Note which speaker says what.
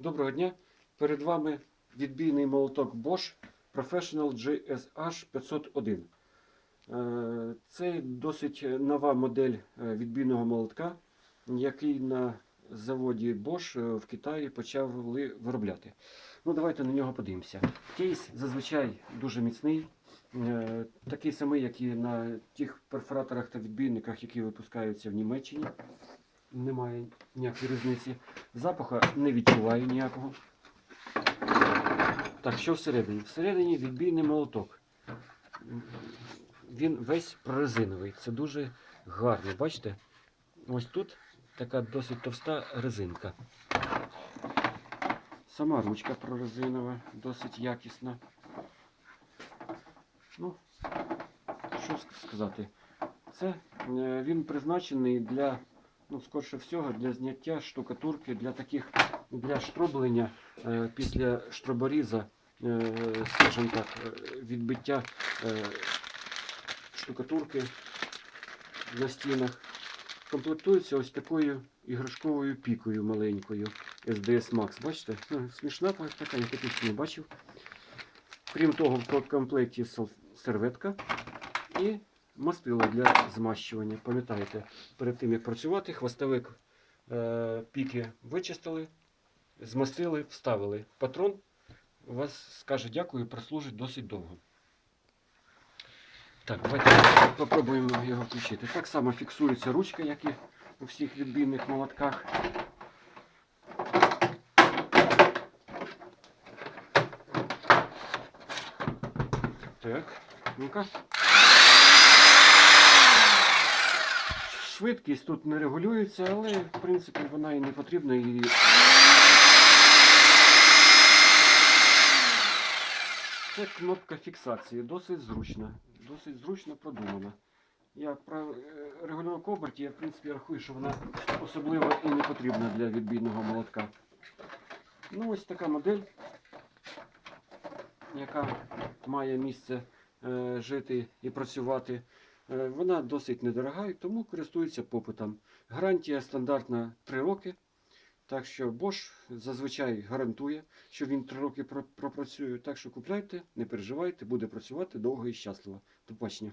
Speaker 1: Доброго дня. Перед вами відбійний молоток Bosch Professional GSH 501. Е, Це досить нова модель е, відбійного молотка, який на заводі Bosch е, в Китаї почали виробляти. Ну, давайте на нього подивимося. Кейс зазвичай дуже міцний, такий самий, як і на тих перфораторах та відбійниках, які випускаються в Німеччині. Немає ніякої різниці. Запаха не відчуваю ніякого. Так, що всередині? Всередині відбійний молоток. Він весь прорезиновий. Це дуже гарно. Бачите? Ось тут така досить товста резинка. Сама ручка прорезинова, досить якісна. Ну, що сказати? Це е, він призначений для, ну, скорше всього, для зняття штукатурки, для таких, для штроблення е, після штроборіза, е, скажімо так, е, відбиття штукатурки на стінах. Комплектується ось такою іграшковою пікою маленькою SDS Max. Бачите? Ну, смішна така, я таких не бачив. Крім того, в комплекті серветка і мастило для змащування. Пам'ятаєте, перед тим як працювати, хвостовик е, піки вичистили, змастили, вставили. Патрон вас скаже дякую, прослужить досить довго. Так, давайте попробуємо його включити. Так само фіксується ручка, як і у всіх відбійних молотках. Так, ну-ка. Швидкість тут не регулюється, але в принципі вона і не потрібна. І... Це кнопка фіксації, досить зручна, досить зручно продумана. Я про е, регулювання оберті, я в принципі рахую, що вона особливо і не потрібна для відбійного молотка. Ну ось така модель, яка має місце е, жити і працювати. Е, Вона досить недорога і тому користується попитом. Гарантія стандартна 3 роки. Так що Bosch зазвичай гарантує, що він 3 роки пропрацює. Так що купляйте, не переживайте, буде працювати довго і щасливо. До побачення.